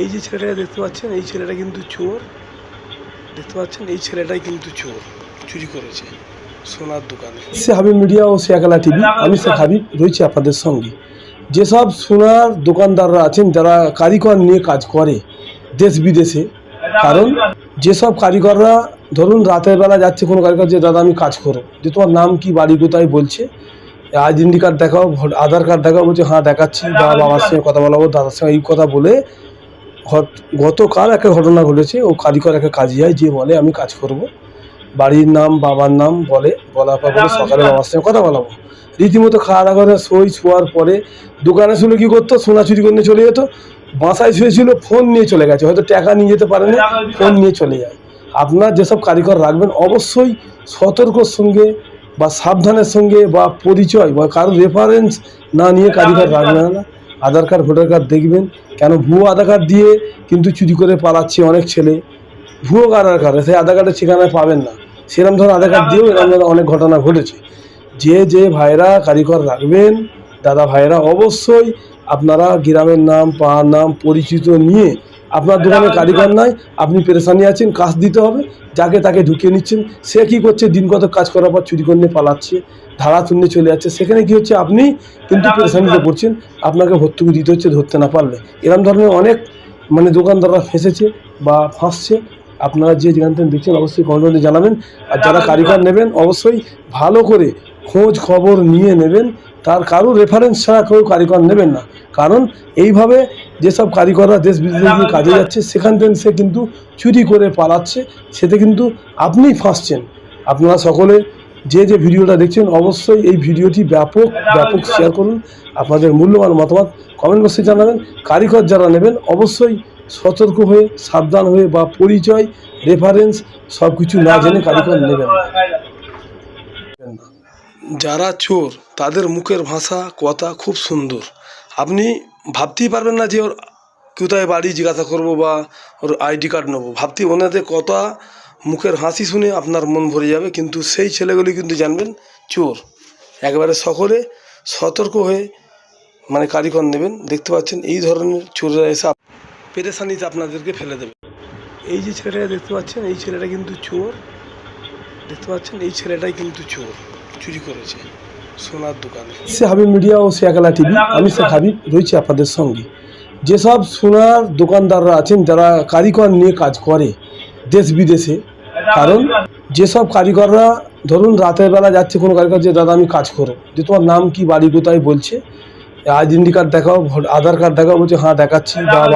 এই যে ছেলেটা দেখতে পাচ্ছেন, এই ছেলেটা কিন্তু চোর। দেখতে পাচ্ছেন, এই ছেলেটাই কিন্তু চোর। চুরি করেছে সোনার দোকানে। সে হাবিব মিডিয়া ও শেখালা টিভি। আমি শেখ হাবিব, রয়েছি আপনাদের সঙ্গে। যেসব সোনার দোকানদাররা আছেন, যারা কারিগর নিয়ে কাজ করে দেশ বিদেশে, কারণ যেসব কারিগররা, ধরুন রাতের বেলা যাচ্ছে কোনো কারিগর, যে, দাদা, আমি কাজ করো। যে, তোমার নাম কি, বাড়ি কোথায়? বলছে। আইডেন্টি কার্ড দেখাও আধার কার্ড দেখাও, বলছে হ্যাঁ দেখাচ্ছি বা বাবার সঙ্গে কথা বলাবো, দাদার সঙ্গে এই কথা বলে গতকাল একটা ঘটনা ঘটেছে, ও কারিগর একটা কাজে যায় যে বলে, আমি কাজ করব। বাড়ির নাম, বাবার নাম বলে, বলার পর বলে, সকালে বাবার সঙ্গে কথা বলাবো। রীতিমতো খাওয়া দাওয়া করে, সই শোয়ার পরে দোকানে শুনে কী করতো? সোনা চুরি করে চলে যেত। বাসায় শুয়েছিল, ফোন নিয়ে চলে গেছে। হয়তো টাকা নিয়ে যেতে পারেনি, ফোন নিয়ে চলে যায়। আপনার যেসব কারিগর রাখবেন, অবশ্যই সতর্কর সঙ্গে বা সাবধানের সঙ্গে বা পরিচয় বা কারোর রেফারেন্স না নিয়ে কারিগর রাখবেন না। আধার কার্ড ভোটার কার্ড দেখবেন। কেন? ভুয়ো আধার কার্ড দিয়ে কিন্তু চুরি করে পালাচ্ছে অনেক ছেলে। ভুয়ো আধার কার্ড? সেই আধার কার্ডের ঠিকানায় পাবেন না। সেরকম ধরনের আধার কার্ড দিয়েও এরকম অনেক ঘটনা ঘটেছে। যে যে ভাইরা কারিগর রাখবেন দাদা ভাইরা অবশ্যই আপনারা গ্রামের নাম পাড়ার নাম পরিচিত নিয়ে আপনার দোকানে কারিগর নাই আপনি পেরেশানি আছেন কাজ দিতে হবে যাকে তাকে ঢুকিয়ে নিচ্ছেন সে কী করছে? দিন কত কাজ করার পর চুরি করে নিয়ে পালাচ্ছে। ধারা শূন্য চলে যাচ্ছে। সেখানে কি হচ্ছে? আপনি কিন্তু পেরেশানিতে পড়ছেন আপনাকে ভর্তুকি দিতে হচ্ছে ধরতে না পারলে। এরকম ধরনের অনেক মানে দোকানদাররা ফেঁসেছে বা ফাঁসছে। আপনারা যে যেখান থেকে দেখছেন অবশ্যই কমেন্টে জানাবেন। আর যারা কারিগর নেবেন অবশ্যই ভালো করে খোঁজ খবর নিয়ে নেবেন। তার কারও রেফারেন্স ছাড়া কেউ কারিগর নেবেন না। কারণ এইভাবে যেসব কারিগররা দেশ বিদেশে কাজে যাচ্ছে সেখান থেকে সে কিন্তু চুরি করে পালাচ্ছে। সেতে কিন্তু আপনিই ফাঁসছেন। আপনারা সকলে যে যে ভিডিওটা দেখছেন, অবশ্যই এই ভিডিওটি ব্যাপক ব্যাপক শেয়ার করুন। আপনাদের মূল্যবান মতামত কমেন্ট বক্সে জানাবেন। কারিগর যারা নেবেন, অবশ্যই সতর্ক হয়ে, সাবধান হয়ে বা পরিচয় রেফারেন্স সব কিছু না জেনে কারিগর নেবেন যারা চোর, তাদের মুখের ভাষা, কথা খুব সুন্দর। আপনি ভাবতেই পারবেন না যে ওর কোথায় বাড়ি জিজ্ঞাসা করব বা ওর আইডি কার্ড নেব। ভাবতেই ওনাদের কথা মুখের হাসি শুনে আপনার মন ভরে যাবে, কিন্তু সেই ছেলেগুলি কিন্তু জানবেন চোর। একবারে সকলে সতর্ক হয়ে মানে কারিগর নেবেন। দেখতে পাচ্ছেন, এই ধরনের চোররা এসে পেরেশানিতে আপনাদেরকে ফেলে দেবে। এই যে ছেলেটাকে দেখতে পাচ্ছেন, এই ছেলেটা কিন্তু চোর। দেখতে পাচ্ছেন, এই ছেলেটাই কিন্তু চোর। চুরি করেছে সোনার দোকানে। সে হাবিব মিডিয়া ও শেখালা টিভি। আমি শেখ হাবিব, রয়েছি আপনাদের সঙ্গে। যেসব সোনার দোকানদাররা আছেন, যারা কারিগর নিয়ে কাজ করে দেশ বিদেশে কারণ যেসব কারিগররা ধরুন রাতের বেলা যাচ্ছে, কোনো কারিগর যে, দাদা, আমি কাজ করো যে, তোমার নাম কি, বাড়ি কোথায়? বলছে। আইডেন্টি কার্ড দেখাও আধার কার্ড দেখাও। বলছে হ্যাঁ দেখাচ্ছি, বা বাবার